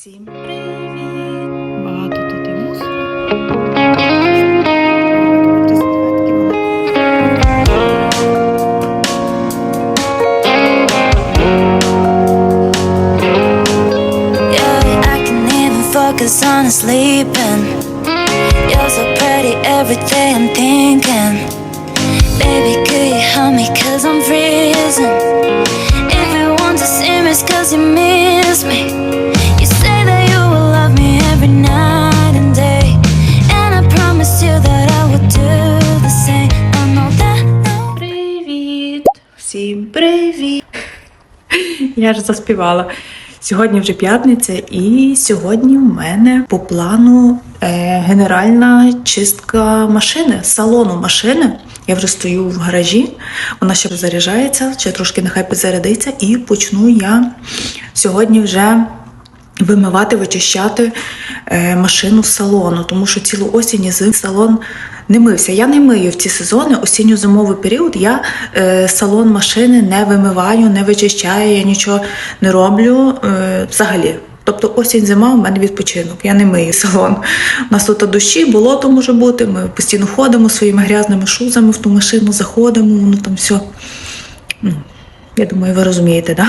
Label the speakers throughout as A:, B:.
A: Всім привіт! Багато тут і мусору. Салфетки вони.
B: Yeah, I can even focus on sleeping. You're so pretty every day I'm thinking. Baby, could you help me? Cause I'm freezing. If you want to see me, it's cause you miss
A: Я ж заспівала. Сьогодні вже п'ятниця, і сьогодні в мене по плану е, генеральна чистка машини, салону машини. Я вже стою в гаражі, вона ще заряджається, ще трошки нехай підзарядиться, і почну я сьогодні вже вимивати, вичищати е, машину з салону, тому що цілу осінь зим салон не мився. Я не мию в ці сезони, осінньо-зимовий період. Я е, салон машини не вимиваю, не вичищаю, я нічого не роблю е, взагалі. Тобто осінь зима у мене відпочинок. Я не мию салон. У нас тут дощі, болото може бути. Ми постійно ходимо своїми грязними шузами в ту машину, заходимо, воно там все. Ну, я думаю, ви розумієте, да?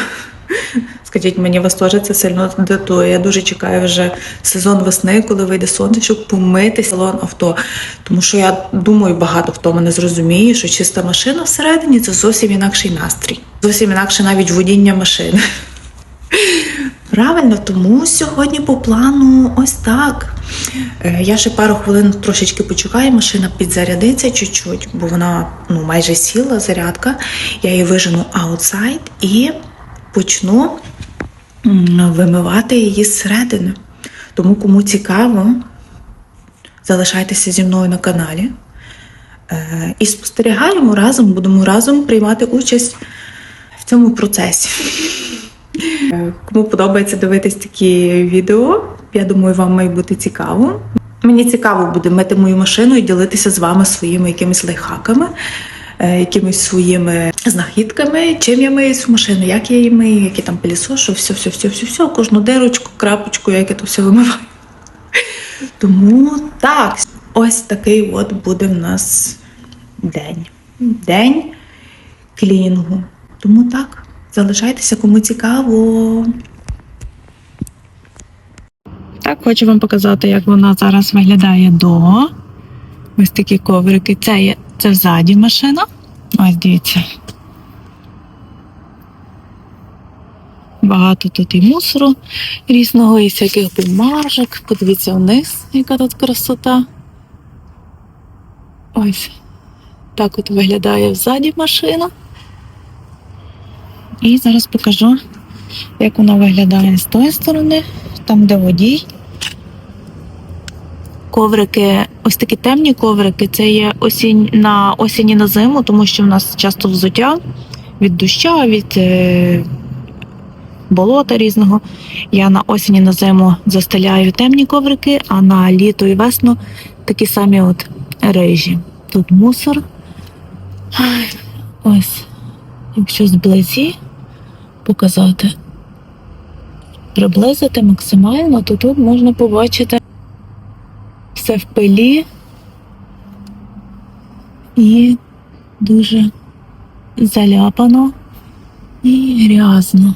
A: Скажіть мені, вас теж це сильно датує. Я дуже чекаю вже сезон весни, коли вийде сонце, щоб помити салон авто. Тому що я думаю, багато хто мене зрозуміє, що чиста машина всередині це зовсім інакший настрій. Зовсім інакше навіть водіння машини. Правильно, тому сьогодні по плану ось так. Е, Я ще пару хвилин трошечки почекаю, машина підзарядиться чуть-чуть, бо вона ну, майже сіла, зарядка. Я її вижену аутсайд і почну вимивати її зсередини. Тому кому цікаво, залишайтеся зі мною на каналі. Е, І спостерігаємо разом, будемо разом приймати участь в цьому процесі. Е, Кому подобається дивитись такі відео, я думаю, вам має бути цікаво. Мені цікаво буде мити мою машину і ділитися з вами своїми якимись лайфхаками, е, якимись своїми знахідками, чим я мию цю машину, як я її мию, які там пилісошу, все, все, все, все, все, кожну дирочку, крапочку, як я то все вимиваю. Тому так, ось такий от буде в нас день. День клінінгу. Тому так, залишайтеся, кому цікаво. Так, хочу вам показати, як вона зараз виглядає до. Ось такі коврики. Це є це взаді машина. Ось дивіться. Багато тут і мусору різного, і всяких бумажок. Подивіться вниз, яка тут красота. Ось. Так от виглядає взаді машина. І зараз покажу, як вона виглядає з тої сторони, там де водій. Коврики, ось такі темні коврики, це є осінь на осінь і на зиму, тому що в нас часто взуття від доща, від е, болота різного. Я на осінь і на зиму застеляю темні коврики, а на літо і весну такі самі от рижі. Тут мусор. Ось, якщо зблизі показати, приблизити максимально, то тут можна побачити все в пилі і дуже заляпано і грязно.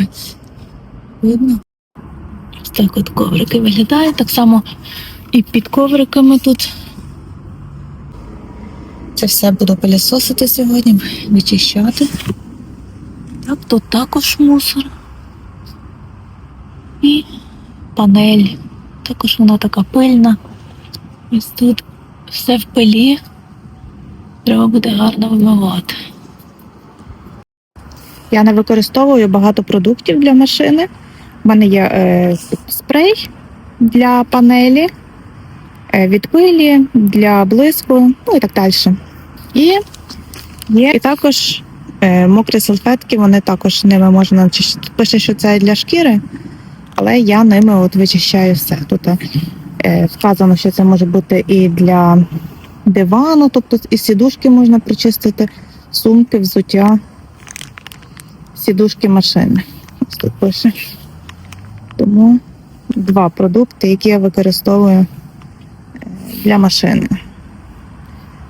A: Ось. Видно? Ось так от коврики виглядають. Так само і під ковриками тут. Це все буду пилісосити сьогодні, вичищати. Так, тут також мусор. І панель. Також вона така пильна. Ось тут все в пилі. Треба буде гарно вимивати. Я не використовую багато продуктів для машини. У мене є е, спрей для панелі, е, від пилі, для блиску, ну і так далі. І є і також е, мокрі салфетки, вони також ними можна чистити. Пише, що це для шкіри, але я ними от вичищаю все. Тут е, вказано, що це може бути і для дивану, тобто і сідушки можна причистити, сумки, взуття, сідушки машини. Ось тут пише. Тому два продукти, які я використовую е, для машини.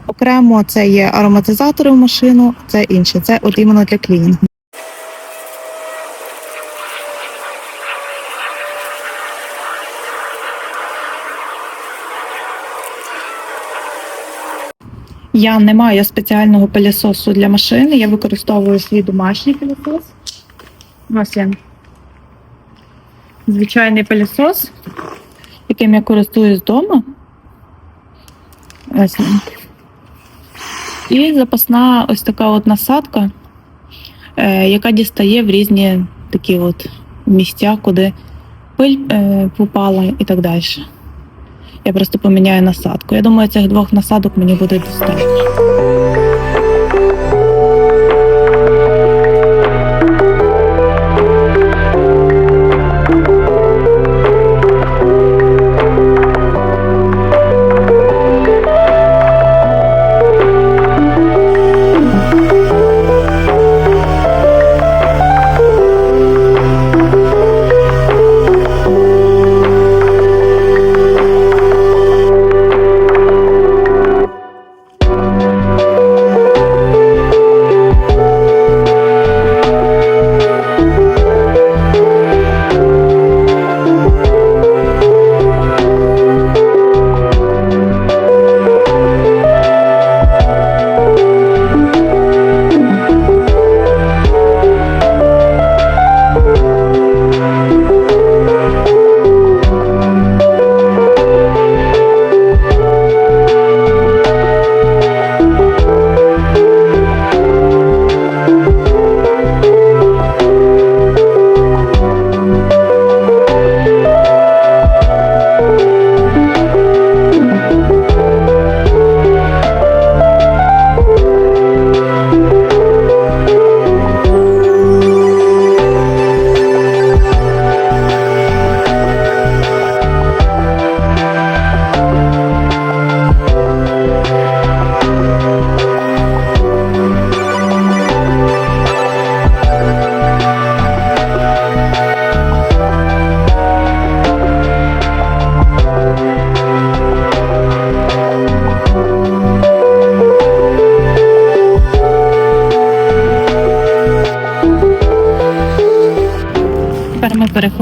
A: Окремо це є ароматизатори в машину, це інше. Це от іменно для клінінгу. Я не маю спеціального пилісосу для машини, я використовую свій домашній пилісос. Ось він. Звичайний пилісос, яким я користуюсь вдома. Ось він. І запасна ось така от насадка, е, яка дістає в різні такі от місця, куди пиль е, попала і так далі. Я просто поміняю насадку. Я думаю, цих двох насадок мені буде достатньо.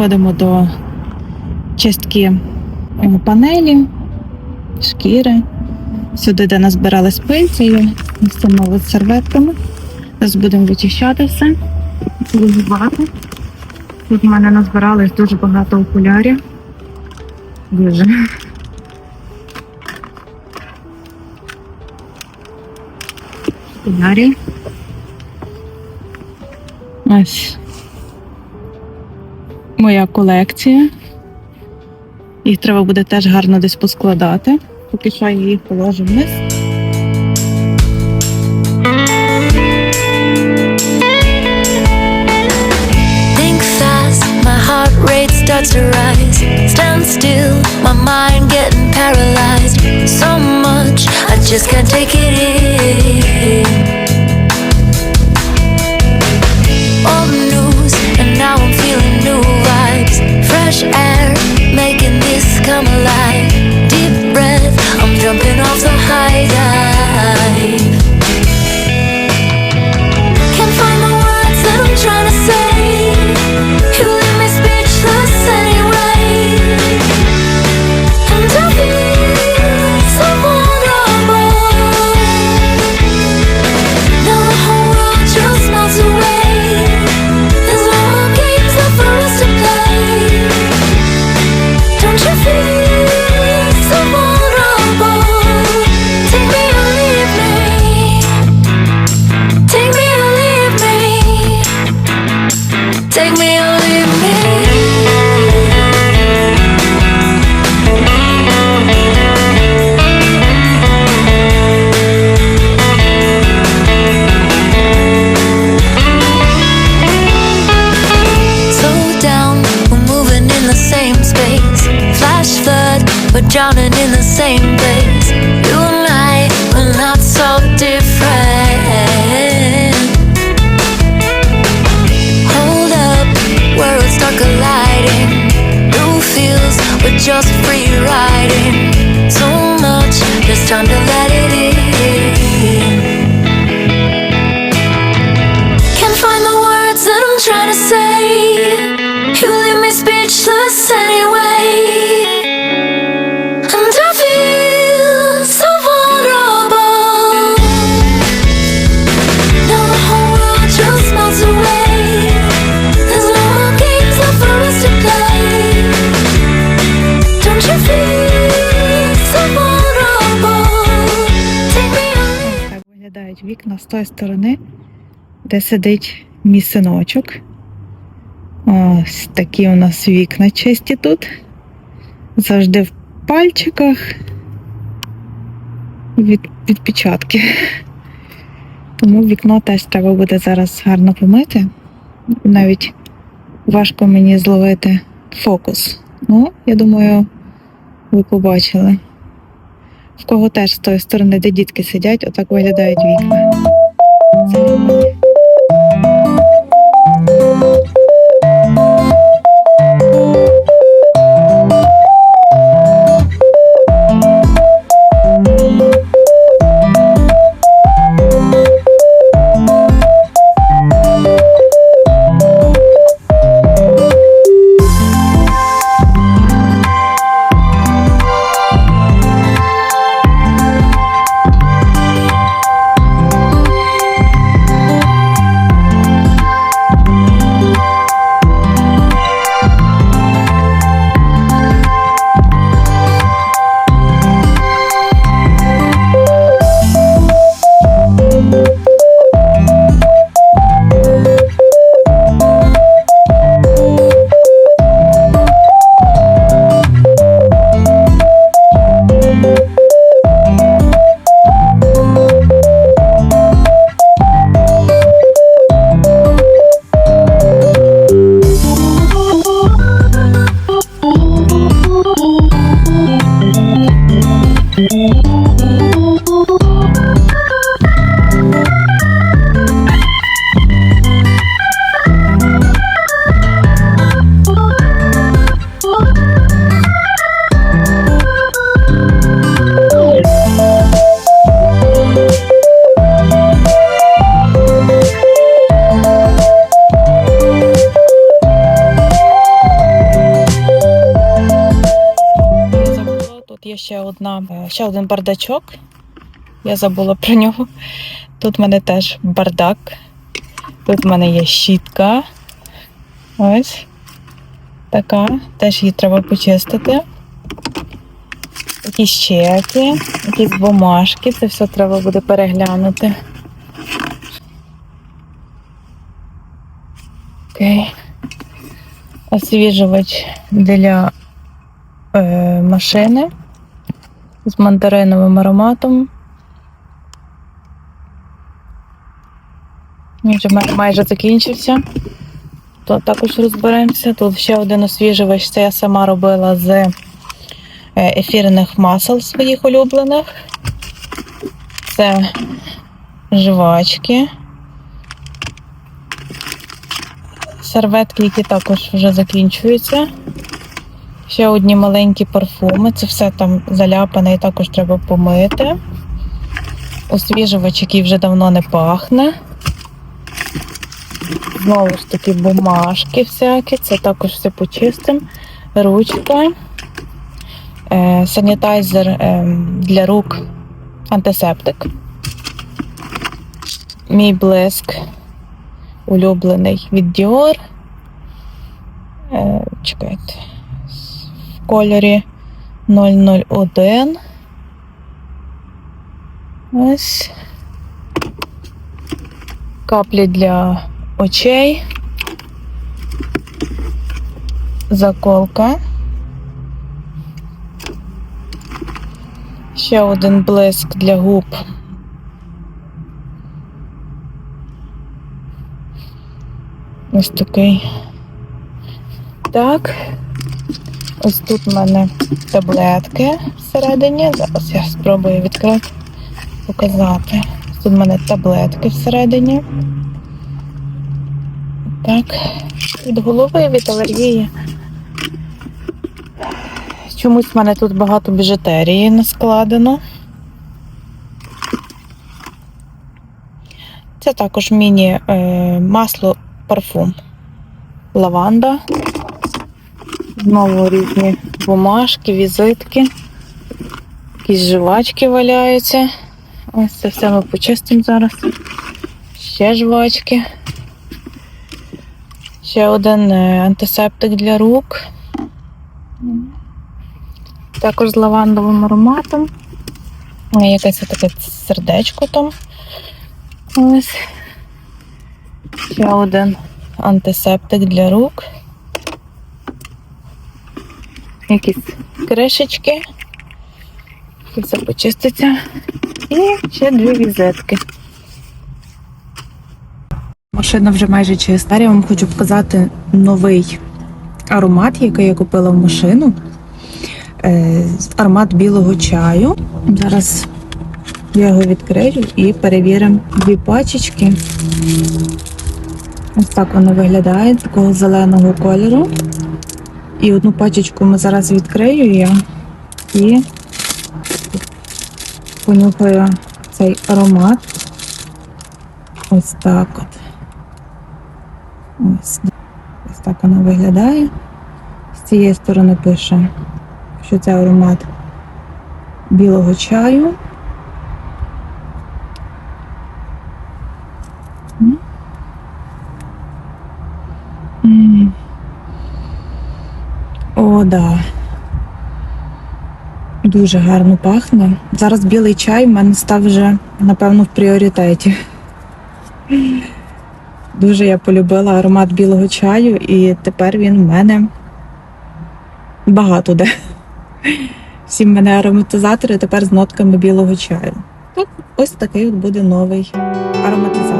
A: Переходимо до чистки е, панелі, шкіри. Сюди, де назбирали спильцею, встановили серветками. Зараз будемо вичищати все. Багато. Тут в мене назбиралось дуже багато окулярів. Дуже. Окулярів. Ось моя колекція. Їх треба буде теж гарно десь поскладати. Поки
B: take it in. Fresh air, making this come alive. same space. Flash flood, we're drowning in the same place. You and I, we're not so different. Hold up, worlds start colliding. New fields, we're just free riding. So much, just time to let it in. Can't find the words that I'm trying to say. You leave me
A: speechless. Тої сторони, де сидить мій синочок. Ось такі у нас вікна чисті тут. Завжди в пальчиках. Від відпечатки. Тому вікно теж треба буде зараз гарно помити. Навіть важко мені зловити фокус. Ну, я думаю, ви побачили. В кого теж з тої сторони, де дітки сидять, отак виглядають вікна. Це ще одна, е, ще один бардачок. Я забула про нього. Тут в мене теж бардак. Тут в мене є щітка. Ось. Така. Теж її треба почистити. Якісь чеки, якісь бумажки. Це все треба буде переглянути. Окей. Освіжувач для е, машини з мандариновим ароматом. Він вже майже закінчився. То також розберемося. Тут ще один освіжувач. Це я сама робила з е, ефірних масел своїх улюблених. Це жвачки. Серветки, які також вже закінчуються. Ще одні маленькі парфуми. Це все там заляпане і також треба помити. Освіжувач, який вже давно не пахне. Знову ж таки, бумажки всякі. Це також все почистим. Ручка. Е, санітайзер е, для рук, антисептик. Мій блиск улюблений від Dior. Е, чекайте кольорі 001. Ось. Каплі для очей. Заколка. Ще один блиск для губ. Ось такий. Так. Ось тут в мене таблетки всередині. Зараз я спробую відкрити, показати. Ось Тут в мене таблетки всередині. Так. Від голови, від алергії. Чомусь в мене тут багато біжутерії не складено. Це також міні е, парфум. лаванда. Знову різні бумажки, візитки. Якісь жвачки валяються. Ось це все ми почистимо зараз. Ще жвачки. Ще один е, антисептик для рук. Також з лавандовим ароматом. Е, Якесь таке сердечко там. Ось. Ще один антисептик для рук. Якісь кришечки. Все почиститься. І ще дві візитки. Машина вже майже чиста. Я вам хочу показати новий аромат, який я купила в машину. Е, Аромат білого чаю. Зараз я його відкрию і перевіримо дві пачечки. Ось так воно виглядає, такого зеленого кольору. І одну пачечку ми зараз відкрию я і понюхаю цей аромат. Ось так от. Ось, ось так воно виглядає. З цієї сторони пише, що це аромат білого чаю. Да. Дуже гарно пахне. Зараз білий чай в мене став вже, напевно, в пріоритеті. Дуже я полюбила аромат білого чаю, і тепер він в мене багато де. Всі в мене ароматизатори тепер з нотками білого чаю. Ось такий от буде новий ароматизатор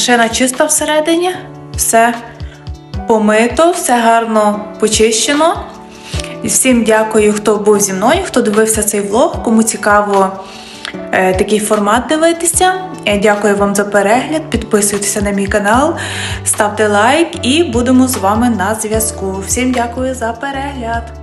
A: Машина чиста всередині, все помито, все гарно почищено. І всім дякую, хто був зі мною, хто дивився цей влог. Кому цікаво е, такий формат дивитися. Я дякую вам за перегляд. Підписуйтеся на мій канал, ставте лайк і будемо з вами на зв'язку. Всім дякую за перегляд!